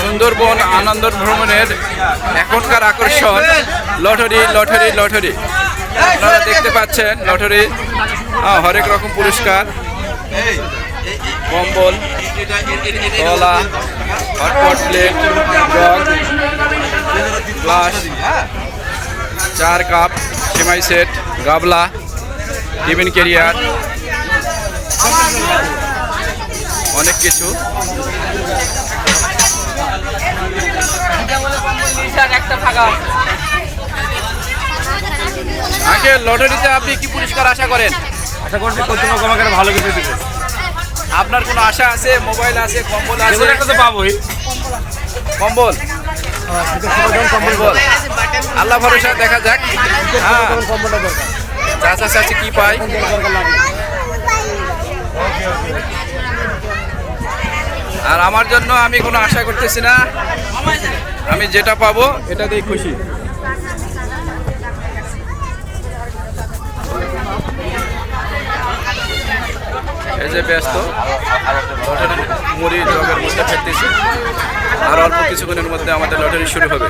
সুন্দরবন আনন্দ ভ্রমণের এখনকার আকর্ষণ। Lottery lottery lottery. আপনারা দেখতে পাচ্ছেন, লটারি। হরেক রকম পুরস্কার। কম্বল কলা হটপট প্লেট গ্লাস, চার কাপ, সেমাই সেট, গাবলা, টিফিন ক্যারিয়ার। অনেক কিছু। আগে লটারিতে আপনি কি পুরস্কার আশা করেন? আশা করছি কর্তৃপক্ষ আমাকে ভালো কিছু দিবে। আপনার কোনো আশা আছে? মোবাইল আছে কম্বল আছে? একটা তো পাবোই। কম্বল? কম্বল। আল্লাহ ভরসা দেখা যাক। হ্যাঁ। চাচা চাচি কি পায়? আর আমার জন্য আমি কোনো আশা করতেছি না। আমি যেটা পাবো এটাতেই খুশি। এই যে ব্যস্ত মুড়ি জগের মধ্যে ফেলতেছে। আর অল্প কিছুক্ষণের মধ্যে আমাদের লটারি শুরু হবে।